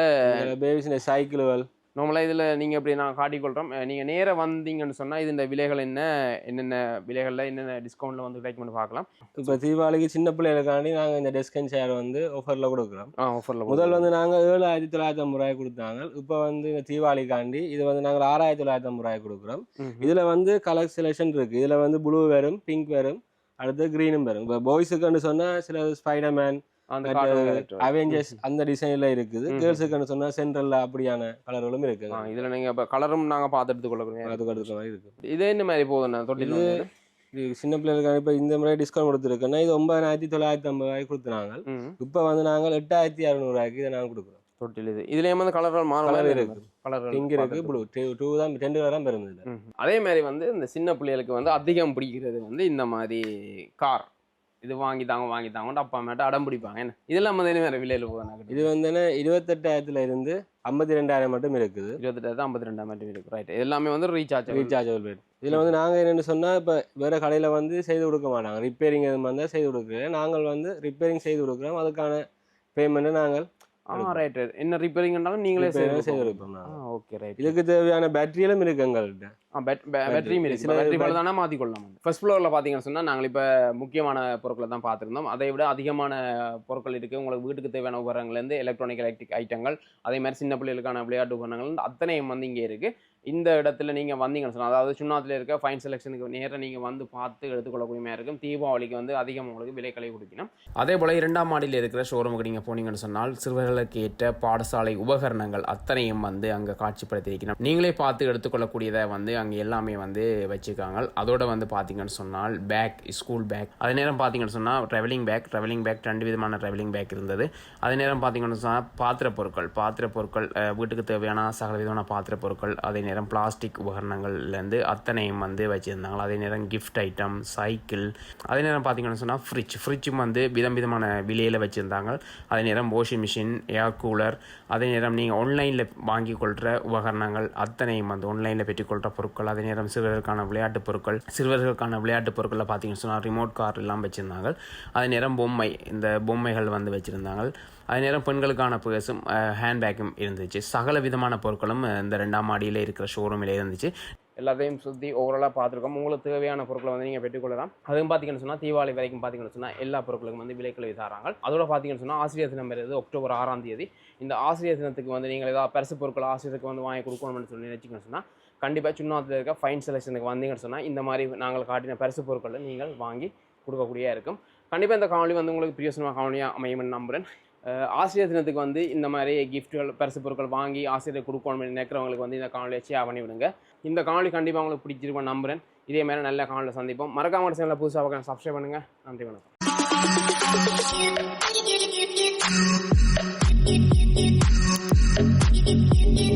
பேபிஸ் சைக்கிள்கள் நார்மலா இதுல நீங்க இப்படி நான் காட்டிக்கொள்றோம் அஹ் நீங்க நேரா வந்தீங்கன்னு சொன்னா இது இந்த விலைகள் என்ன என்னென்ன விலைகள்ல என்னென்ன டிஸ்கவுண்ட்ல வந்து கிடைக்கும்னு பார்க்கலாம். இப்போ தீபாவளிக்கு சின்ன பிள்ளைகளுக்காண்டி நாங்கள் இந்த டெஸ்க் அண்ட் சேர் வந்து ஆஃபர்ல கொடுக்குறோம். ஆ ஆஃபர்ல முதல் வந்து நாங்கள் ஏழாயிரத்தி தொள்ளாயிரத்தி ஐம்பது ரூபாய் கொடுத்தாங்க. இப்போ வந்து இந்த தீபாவளிக்காண்டி இது வந்து நாங்கள் ஆறாயிரத்தி தொள்ளாயிரத்தி ஐம்பது ரூபாய் கொடுக்குறோம். இதுல வந்து கலர் செலெக்ஷன் இருக்கு. இதுல வந்து ப்ளூ வரும் பிங்க் வரும். அடுத்து க்ரீனும் வரும். இப்போ பாய்ஸுக்குன்னு சொன்னா சில ஸ்பைடர்மேன் கார்ட்டூன் character. அவெஞ்சர்ஸ் அந்த டிசைன்ல இருக்குது. கேர்ள்ஸுக்குன்னு சொன்னா சென்ட்ரல்ல அப்படியான கலர்களும் இருக்கு இதுல நீங்க இப்ப கலரும் நாங்க பார்த்து அதுக்கு அடுத்த மாதிரி இருக்கு. இது என்ன மாதிரி போகுதுண்ணா தொட்டில் சின்ன பிள்ளைகளுக்கு இப்போ இந்த முறை டிஸ்கவுண்ட் கொடுத்துருக்கோன்னா இது ஒன்பதாயிரத்தி தொள்ளாயிரத்தி ஐம்பது ரூபாய்க்கு கொடுத்துனாங்க இப்போ வந்து நாங்கள் எட்டாயிரத்தி அறுநூறுவாய்க்கு இதை நாங்கள் கொடுக்குறோம். தொட்டில் இது. இதுலயும் வந்து கலர்கள் மாறும். இருக்கு. கலர் பிங்க் இருக்கு ப்ளூ டூ தான் ரெண்டு கலர் தான் இதுல அதே மாதிரி வந்து இந்த சின்ன பிள்ளைகளுக்கு வந்து அதிகம் பிடிக்கிறது வந்து இந்த மாதிரி கார். இது வாங்கி தாங்க வாங்கி தாங்க அப்பா அம்மாட்ட அடம் பிடிப்பாங்க. என்ன? இதெல்லாம் வந்து வேற விலையில போகுது இது வந்து இருபத்தெட்டாயிரத்துல இருந்து ஐம்பத்தி ரெண்டாயிரம் மட்டும் இருக்குது. இருபத்தெட்டு ஐம்பத்தி ரெண்டாம் மாதிரி இருக்கு. ரைட் எல்லாமே வந்து ரீசார்ஜ் ரீசார்ஜபிள் ரேட் இதுல வந்து நாங்க என்னன்னு சொன்னா இப்ப வேற கடையில வந்து செய்து கொடுக்க மாட்டாங்க. ரிப்பேரிங் எதுவும் வந்தா செய்து கொடுக்குறேன் நாங்கள் வந்து ரிப்பேரிங் செய்து கொடுக்குறோம். அதுக்கான பேமெண்ட்டை நாங்கள் ஆ ரைட் என்ன ரிப்பேரிங்னாலும் நீங்களே செய்து. ஓகே ரைட் இதுக்கு தேவையான பேட்டரியெல்லாம் இருக்கு எங்கள்கிட்ட. பேட்டரியும் இருக்கு. பேட்டரி போல தானே மாற்றிக்கொள்ளலாம் ஃபர்ஸ்ட் ஃப்ளோரில் பார்த்தீங்கன்னு சொன்னால் நாங்கள் இப்போ முக்கியமான பொருட்களை தான் பார்த்துருந்தோம். அதை விட அதிகமான பொருட்கள் இருக்குது உங்களுக்கு வீட்டுக்கு தேவையான உபகரணங்கள்லேருந்து எலக்ட்ரானிக் எலக்ட்ரிக் ஐட்டங்கள் அதே மாதிரி சின்ன பிள்ளைகளுக்கான விளையாட்டு உபகரணங்கள் அத்தனையும் வந்து இங்கே இருக்குது இந்த இடத்துல நீங்கள் வந்தீங்கன்னு சொன்னால் அதாவது சுண்ணாத்தில் இருக்க ஃபைன் செலெக்ஷனுக்கு நேராக நீங்கள் வந்து பார்த்து எடுத்துக்கொள்ளக்கூடிய மாதிரி இருக்கும். தீபாவளிக்கு வந்து அதிகம் உங்களுக்கு விலைக்களை கொடுக்கணும். அதே போல் இரண்டாம் மாடியில் இருக்கிற ஷோரூமுக்கு நீங்கள் போனீங்கன்னு சொன்னால் சிறுவர்களுக்கு ஏற்ற பாடசாலை உபகரணங்கள் அத்தனையும் வந்து அங்கே காட்சிப்படுத்தி வைக்கணும். நீங்களே பார்த்து எடுத்துக்கொள்ளக்கூடியதை வந்து அங்கே எல்லாமே வந்து வச்சுருக்காங்க. அதோட வந்து பார்த்தீங்கன்னு சொன்னால் பேக் ஸ்கூல் பேக் அதே நேரம் பார்த்தீங்கன்னு சொன்னால் ட்ராவலிங் பேக் ட்ராவலிங் பேக் ரெண்டு விதமான ட்ராவலிங் பேக் இருந்தது. அதே நேரம் பார்த்தீங்கன்னு சொன்னால் பாத்திர பொருட்கள் பாத்திர பொருட்கள் வீட்டுக்கு தேவையான சகல விதமான பாத்திர பொருட்கள் அதே நேரம் பிளாஸ்டிக் உபகரணங்கள்லேருந்து அத்தனையும் வந்து வச்சுருந்தாங்க. அதே நேரம் கிஃப்ட் ஐட்டம் சைக்கிள் அதே நேரம் பார்த்தீங்கன்னு சொன்னால் ஃப்ரிட்ஜ் ஃப்ரிட்ஜும் வந்து விதம் விதமான விலையில் வச்சுருந்தாங்க. அதே நேரம் வாஷிங் மிஷின் ஏர் கூலர் அதே நேரம் நீங்கள் ஆன்லைனில் வாங்கி கொள்கிற உபகரணங்கள் அத்தனையும் வந்து ஆன்லைனில் பெற்றுக்கொள்கிற பொருட்கள் அதே நேரம் சிறுவர்களுக்கான விளையாட்டு பொருட்கள் சிறுவர்களுக்கான விளையாட்டு பொருட்களில் பார்த்தீங்கன்னு சொன்னால் ரிமோட் கார் எல்லாம் வச்சுருந்தாங்க. அதே நேரம் பொம்மை இந்த பொம்மைகள் வந்து வச்சுருந்தாங்க. அதே நேரம் பெண்களுக்கான பேர்ஸும் ஹேண்ட்பேக்கும் இருந்துச்சு. சகல விதமான பொருட்களும் இந்த ரெண்டாம் மாடியில் இருக்கிற ஷோரூமில் இருந்துச்சு. எல்லாத்தையும் சுற்றி ஓவராலாக பார்த்துருக்கோம். உங்களுக்கு தேவையான பொருட்களை வந்து நீங்கள் பெற்றுக்கொள்ளலாம். அதுவும் பார்த்தீங்கன்னு சொன்னால் தீபாவளி வரைக்கும் பார்த்தீங்கன்னு சொன்னால் எல்லா பொருட்களுக்கும் வந்து விலைக்குள்ள தராங்க அதோட பார்த்தீங்கன்னு சொன்னால் ஆசிரியர் தினம் வருது அக்டோபர் ஆறாம் தேதி. இந்த ஆசிரியர் தினத்துக்கு வந்து நீங்கள் ஏதாவது பரிசு பொருட்கள் ஆசிரியருக்கு வந்து வாங்கி கொடுக்கணும்னு சொல்லி நினச்சிங்கன்னு சொன்னால் கண்டிப்பாக சுண்ணாத்தில் இருக்க ஃபைன் செலெக்ஷனுக்கு வந்தீங்கன்னு சொன்னால் இந்த மாதிரி நாங்கள் காட்டின பரிசு பொருட்களை நீங்கள் வாங்கி கொடுக்கக்கூடியதாக இருக்கும். கண்டிப்பாக இந்த காணொலி வந்து உங்களுக்கு பிரியோசனமாக காணொலியாக அமையும்னு நம்புகிறேன் ஆசிரியர் தினத்துக்கு வந்து இந்த மாதிரி கிஃப்ட்டுகள் பரிசு பொருட்கள் வாங்கி ஆசிரியர் கொடுக்கணும் நினைக்கிறவங்களுக்கு வந்து இந்த காணொலியை ஷேர் பண்ணி விடுங்க. இந்த காணொலி கண்டிப்பாக உங்களுக்கு பிடிச்சிருக்கோம் நம்புறேன். இதே மாதிரி நல்ல காணொலியில் சந்திப்போம். மறக்காம சேனலில் புதுசாக சப்ஸ்கிரைப் பண்ணுங்கள் நன்றி வணக்கம்.